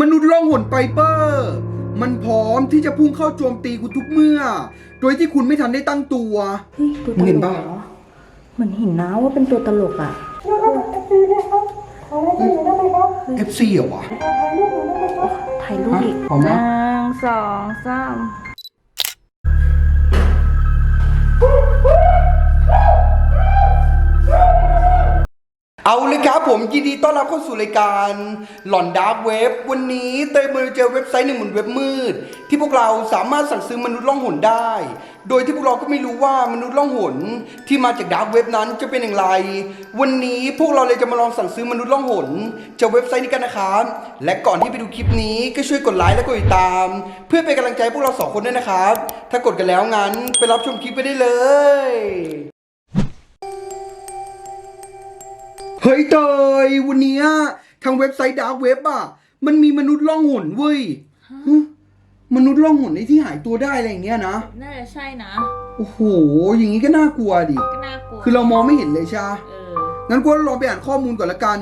มนุษย์ล่องหนไปเปอร์ มันพร้อมที่จะพุ่งเข้าโจมตีคุณทุกเมื่อ โดยที่คุณไม่ทันได้ตั้งตัวเฮ้ยตัวมึตงเห็ลนกปะเหรอเหมือนเห็นนะว่าเป็นตัวตลกอะ FC เหรอวะ ถ่ายรูปอีกฮะพร้อมหนะนึ่งสองสาม เอาเลยครับผมยินดีต้อนรับเข้าสู่รายการหลอนดาร์กเว็บวันนี้เตยมาเจอเว็บไซต์หนึ่งเหมือนเว็บมืด ที่พวกเราสามารถสั่งซื้อมนุษย์ล่องหนได้ โดยที่พวกเราก็ไม่รู้ว่ามนุษย์ล่องหนที่มาจากดาร์กเว็บนั้นจะเป็นอย่างไร วันนี้พวกเราเลยจะมาลองสั่งซื้อมนุษย์ล่องหนจากเว็บไซต์นี้กันนะครับและก่อนที่ไปดูคลิปนี้ก็ช่วยกดไลค์และกดติดตาม เพื่อเป็นกำลังใจพวกเราสองคนด้วยนะครับถ้ากดกันแล้วงั้นไปรับชมคลิปไปได้เลย เฮ้ยเตยวันเนี้ยทางเว็บไซต์ดาร์กเว็บอะ มันมีมนุษย์ล่องหนเว้ยฮะมนุษย์ล่องหนในที่หายตัวได้อะไรอย่างเงี้ยนะ น่าจะใช่นะโอ้โห อย่างงี้ก็น่ากลัวดิ ก็น่ากลัวคือเรามองไม่เห็นเลยใช่ปะเอองั้นกูลองไปอ่านข้อมูลก่อนละกัน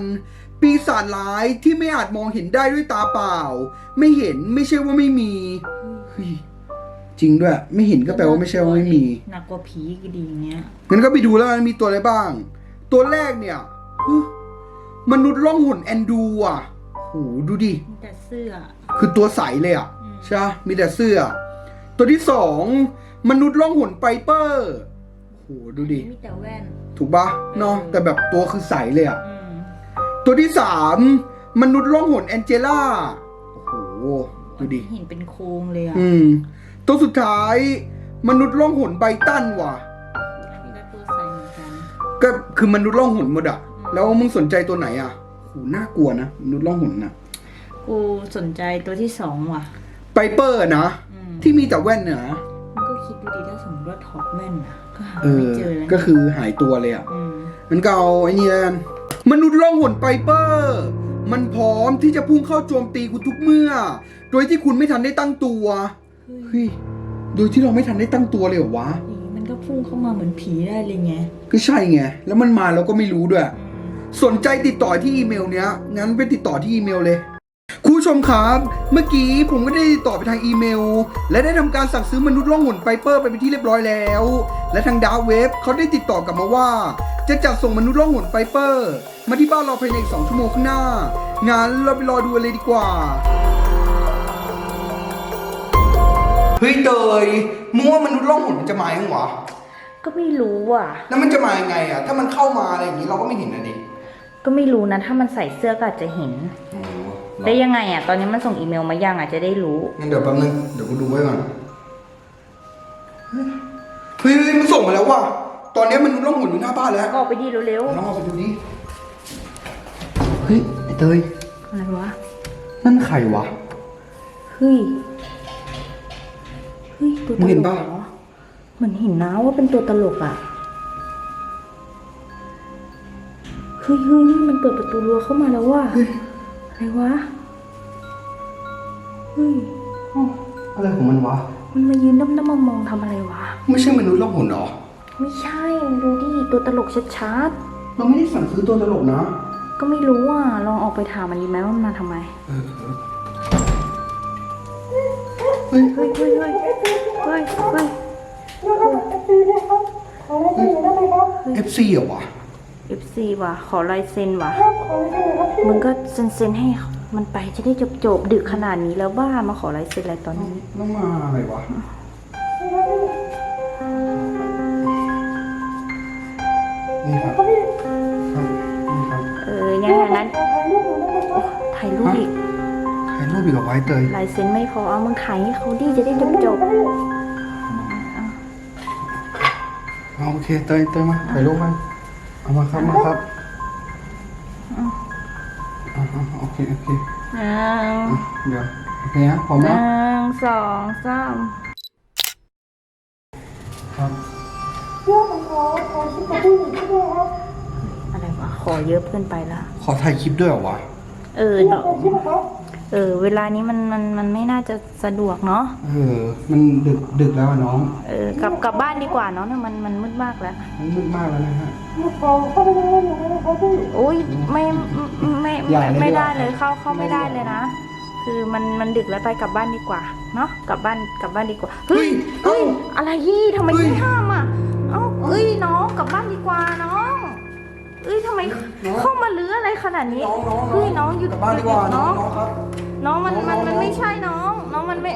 ปีศาจร้ายที่ไม่อาจมองเห็นได้ด้วยตาเปล่า ไม่เห็นไม่ใช่ว่าไม่มีเฮ้ยจริงด้วย ไม่เห็นก็แปลว่าไม่ใช่ว่าไม่มี หนักกว่าผีก็ดีอย่างเงี้ยงั้นก็ไปดูแล้วกันมีตัวอะไรบ้าง ตัวแรกเนี่ยฮึ มนุษย์ล่องหนแอนดูอะโหดูดิ มีแต่เสื้อ คือตัวใสเลยอะอืมใช่ปะมีแต่เสื้อ ตัวที่สองมนุษย์ล่องหนไปเปอร์โหดูดิ มีแต่แว่น ถูกปะเนาะ แต่แบบตัวคือใสเลยอะ อืมตัวที่สามมนุษย์ล่องหนแองเจล่า โอ้โห ดูดิ เห็นเป็นโครงเลยอะอืม ตัวสุดท้าย มนุษย์ล่องหนไบตันว่ะ มีแต่ตัวใสเหมือนกัน ก็คือมนุษย์ล่องหนหมดอะอืม แล้วมึงสนใจตัวไหนอะโหน่ากลัวนะมนุษย์ล่องหนนะกูสนใจตัวที่สองว่ะ ไปเปอร์นะ อืมที่มีแต่แว่นเนี่ยนะมันก็คิดดูดิถ้าสมมติว่าถอดแว่นนะก็หาเอไม่อ เจอแล้วก็คือหายตัวเลยอะอืมมันก็เอาไอ้นี่แล้วกันมนุษย์ล่องหนไปเปอร์ มันพร้อมที่จะพุ่งเข้าโจมตีคุณทุกเมื่อ โดยที่คุณไม่ทันได้ตั้งตัวเฮ้ยโดยที่เราไม่ทันได้ตั้งตัวเลยเหรอวะนี่มันก็พุ่งเข้ามาเหมือนผีได้เลยไงก็ใช่ไง แล้วมันมาเราก็ไม่รู้ด้วย อืม สนใจติดต่อที่อีเมลเนี้ย งั้นไปติดต่อที่อีเมลเลย คุณผู้ชมครับ เมื่อกี้ผมก็ได้ติดต่อไปทางอีเมล และได้ทำการสั่งซื้อมนุษย์ล่องหนไปเปอร์ไปเป็นที่เรียบร้อยแล้ว และทางดาวเว็บเขาได้ติดต่อกลับมาว่า จะจัดส่งมนุษย์ล่องหนไปเปอร์ มาที่บ้านเราภายในอีกสองชั่วโมงข้างหน้า งั้นเราไปรอดูกันเลยดีกว่าเฮ้ยเตยมึงว่ามนุษย์ล่องหนมันจะมายังวะก็ไม่รู้อะ แล้วมันจะมายังไงอะถ้ามันเข้ามาอะไรอย่างนี้เราก็ไม่เห็นนะดิ ก็ไม่รู้นะถ้ามันใส่เสื้อก็อาจจะเห็นได้ยังไงอะ ตอนนี้มันส่งอีเมลมายังอะจะได้รู้ งั้นเดี๋ยวแป๊บนึง เดี๋ยวกูดูไว้ก่อน เฮ้ยเฮ้ยมันส่งมาแล้วว่ะ ตอนนี้มันล่องหนอยู่หน้าบ้านแล้วก็ออกไปดีเร็วลองเอาไปดูดิเฮ้ยไอ้เตย ๆอะไรวะนั่นใครวะ เฮ้ยเฮ้ยตัวตมึงลเห็นกปะ เหรอเหมือนเห็นนะว่าเป็นตัวตลกอะ ฮ้ยเฮ้ยนี่มันเปิดประตูรั้วเข้ามาแล้วว่ะอะไรวะเฮ้ยอะไรของมันวะ มันมายืนน้ำน้ำมามองทำอะไรวะ ไม่ใช่มนุษย์ล่องหนเหรอ ไม่ใช่ดูดิตัวตลกชัดเราไม่ได้สั่งซื้อตัวตลกนะ ๆก็ไม่รู้อะลองออกไปถามมันดีไหมว่ามันมาทำไมเฮ้ย เฮ้ยเฮ้ยเฮ้ยเฮ้ยเฮ้ย FC เหรอวะ FC ว่ะ ขอลายเซ็นว่ะ มึงก็เซ็นเซ็นให้มันไปจะได้จบจบๆดึกขนาดนี้แล้วบ้ามาขอลายเซ็นอะไรตอนนี้ต้องมาอะไรวะ นี่ครับครับนี่ครับเอองั้นงั้นงั้นโอ้ถ่ายรูปอีกถ่ายรูปอีกกับไว้เตยลายเซ็นไม่พอเอามึงถ่ายให้เขาดิจะได้จบจบเอาโอเคเตยเตยมาถ่ายรูปมา เอามาครับมาครับอ่าโอเคโอเคๆหนึ่งอะเดี๋ยวโอเคนะพร้อมหนะนึ่งสองสามครับอะไรวะขอเยอะเกินไปละขอถ่ายคลิปด้วยเหรอวะเออเนอะ เออ เวลานี้มันมันมันไม่น่าจะสะดวกเนาะ เออ มันดึกดึกแล้วอะน้อง เออกลับกลับบ้านดีกว่าเนาะเนี่ยมันมันมืดมากแล้ว มันมืดมากแล้วนะฮะอุ้ยไม่ไม่อย่าเลยไม่ได้ดีกว่าเลยเข้าเข้าไม่ได้เลยนะคือคือมันมันดึกแล้วไปกลับบ้านดีกว่าเนาะกลับบ้านกลับบ้านดีกว่าเฮ้ยเฮ้เฮ้ยยอะไรยี่ทำไมเฮ้ยยี่ห้ามอะเอ้าเอ้ยน้องกลับบ้านดีกว่าน้องเอ้ยทำไมน้องเข้ามาลื้ออะไรขนาดนี้น้องน้องเฮ้ยน้องหยุดกลับบ้านหยุดีดกว่าหยุดน้น้อองงน้องครับ น้องมันน้องมันน้องมันไม่ใช่น้อง น้องมันไม่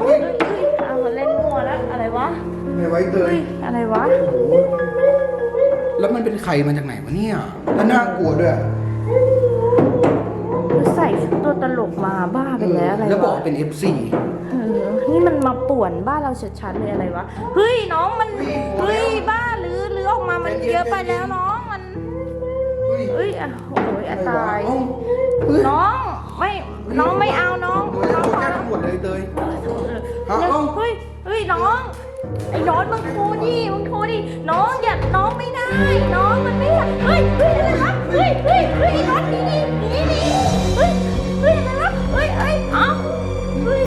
เฮ้ยเอ้ยเอ้ยเอามาเล่นมั่วแล้วอะไรวะไม่ไว้เตเฮ้ยยอะไรวะแล้วมันเป็นใครมาจากไหนวะเนี่ยแล้วน่ากลัวด้วยใส่ชุดตัวตลกมาบ้าไปแล้วอะไรแล้วบอกวะเป็น FC เออนี่มันมาป่วนบ้านเราชัดๆเลยอะไรวะ เฮ้ยน้องมันเฮ้ยเฮ้ยบ้าหรือหรือออกมามันใจเย็นเยอะไปใจเย็นแล้วน้องมันเฮ้ยเฮ้ยอะโอ้ยอะตาย เอ้เฮ้ย น้องไม่ น้องไม่เอาน้องเฮ้ยน้องขอแก้แล้วตำรวจเลยเตยเออเอาเอาเฮ้ยเฮ้ยน้องไอ้น้องมึงโทรดิมึงโทรดิน้องอย่าน้องไม่ได้ น้องมันไม่ได้เฮ้ยเฮ้ยอะไรวะเฮ้ยเฮ้ยเฮ้ยน้องหนีหนีหนีหนีเฮ้ยเฮ้ยอะไรวะเฮ้ยเฮ้ยเอ้าเฮ้ย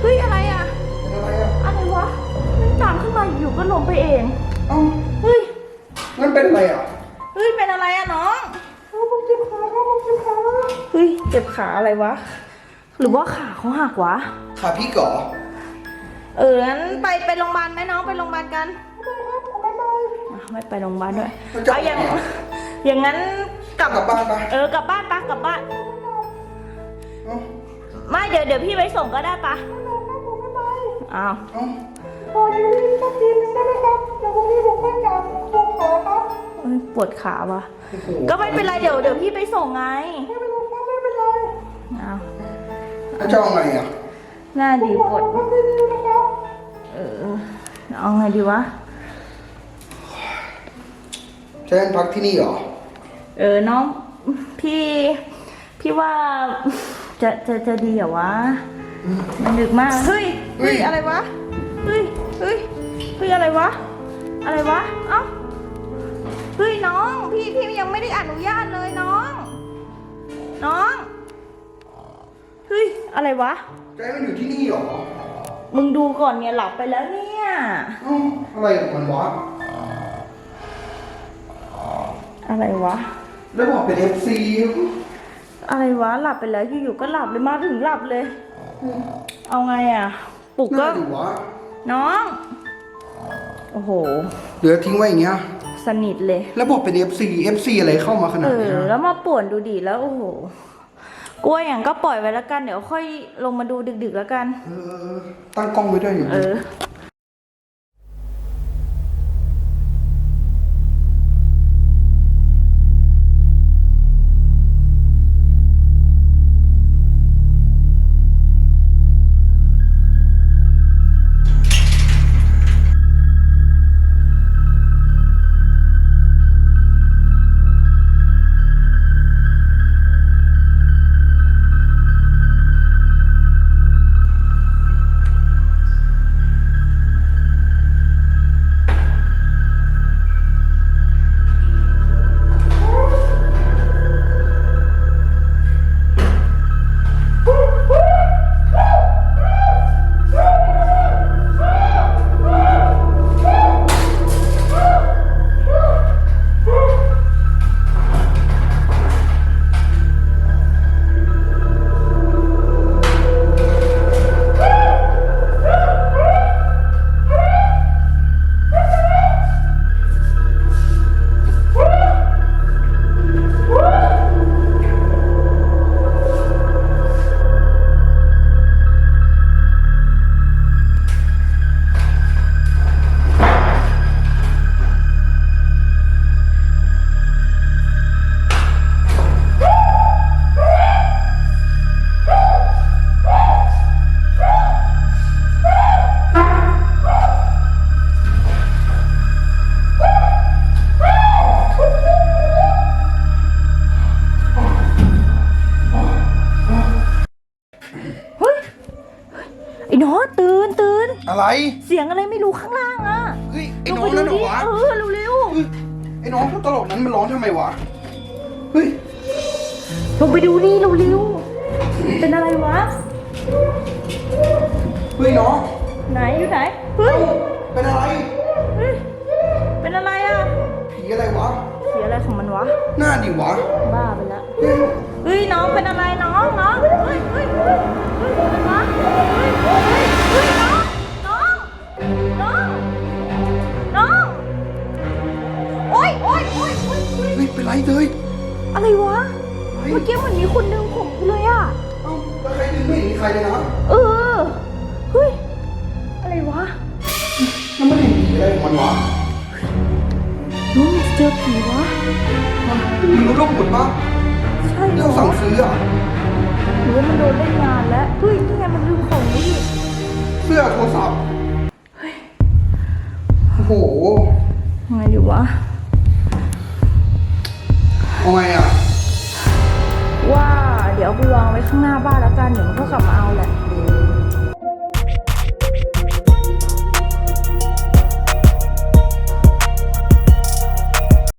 เฮ้ยอะไรอะเป็นอะไรอะอะไรวะมันตามขึ้นมาอยู่ก็ลงไปเองเอ้าเฮ้ยงั้นเป็นอะไรอะ เฮ้ยเจ็บขาอะไรวะ หรือว่าขาเขาหักวะ ขาพี่ก่อเอองั้นไปไปโรงพยาบาลไหมน้องไปโรงพยาบาลกันอะไม่ไปโรงพยาบาลด้วยเอาอย่างอย่างนั้นกลับ กลับบ้านไปเออกลับบ้านปะกลับบ้าน เอ้าไม่เดี๋ยวเดี๋ยวพี่ไปส่งก็ได้ปะอ้าว เอ้าเอ้ยปวดขาวะโอ้โหก็ไม่เป็นไรเดี๋ยวเดี๋ยวพี่ไปส่งไงอ้าว แล้วจะเอาไงอะหน้าดีปวดเออเอาไงดีวะ จะให้พักที่นี่เหรอ เออน้องพี่พี่ว่าจะจะจะดีเหรอวะ มันดึกมาก เฮ้ยเฮ้เฮ้ยยอะไรวะ เฮ้ยเฮ้ยเฮ้ยอะไรวะ อะไรวะ เอ้า เฮ้ยน้อง พี่พี่ยังไม่ได้อนุญาตเลยน้อง น้องเฮ้ย อะไรวะจะให้มันอยู่ที่นี่เหรอมึงดูก่อนเนี่ยหลับไปแล้วเนี่ยเอ้าอะไรของมันวะ อะไรวะ แล้วบอกเป็น FC อะไรวะหลับไปแล้วอยู่ๆก็หลับเลยมาถึงหลับเลย เอาไงอะปลุกก็น่าดูวะน้อง โอ้โหเดี๋ยวทิ้งไว้อย่างเงี้ย สนิทเลย แล้วบอกเป็น FC FC อะไรเข้ามาขนาเอดนี้อ นะ แล้วมาป่วนดูดิแล้วโอ้โห กลัวอย่างก็ปล่อยไว้แล้วกัน เดี๋ยวค่อยลงมาดูดึกๆแล้วกัน เออตั้งกล้องไว้ด้วยอยู่เออ ไอ้น้องตื่นตื่นอะไรเสียงอะไรไม่รู้ข้างล่างอะเฮ้ยไอ้ลงน้อไปงดูนั่นเหรดิอวะเออเร็วเฮ้ยไอ้น้องผู้ตลกนั้นมันร้องทำไมวะเฮ้ยๆลงไปดูนี่เร็วๆเป็นอะไรวะเฮ้ยน้องไหนอยู่ไหนเฮ้ยเป็นอะไรเฮ้ยเป็นอะไรอะผีอะไรวะเสียอะไรของมันวะหน้าดิวะบ้าไปแล้ว เฮ้ยน้องเป็นอะไรน้องน้องเฮ้ยเฮ้ยเฮ้ยอุ้ยน้องน้องน้องน้องโอ๊ยโอ๊ยโอ๊ยโอ๊ยโอ๊เป็นไรเตยอะไรวะเมื่อกี้เหมือนมีคนดึงผมกูเลยอะเอ้าแล้วใครดึงไม่เห็นมีใครเลยนะเออเฮ้ยอะไรวะแล้วมันเห็นผีอะไรของมันวะน้องเจอผีวะมันรู้โลกหมดปะ ใช่เหรเราอสั่งซื้ออะหรือว่ามันโดนเล่นงานแล้วเฮ้ยนี่ไงมันลืมของนี่เสื้อโทรศัพท์โอ้โหยังไงดีวะ เอาไงอะ ว่าเดี๋ยวเอาไปวางไว้ข้างหน้าบ้านแล้วกัน เดี๋ยวมันก็กลับมาเอาแหละเอ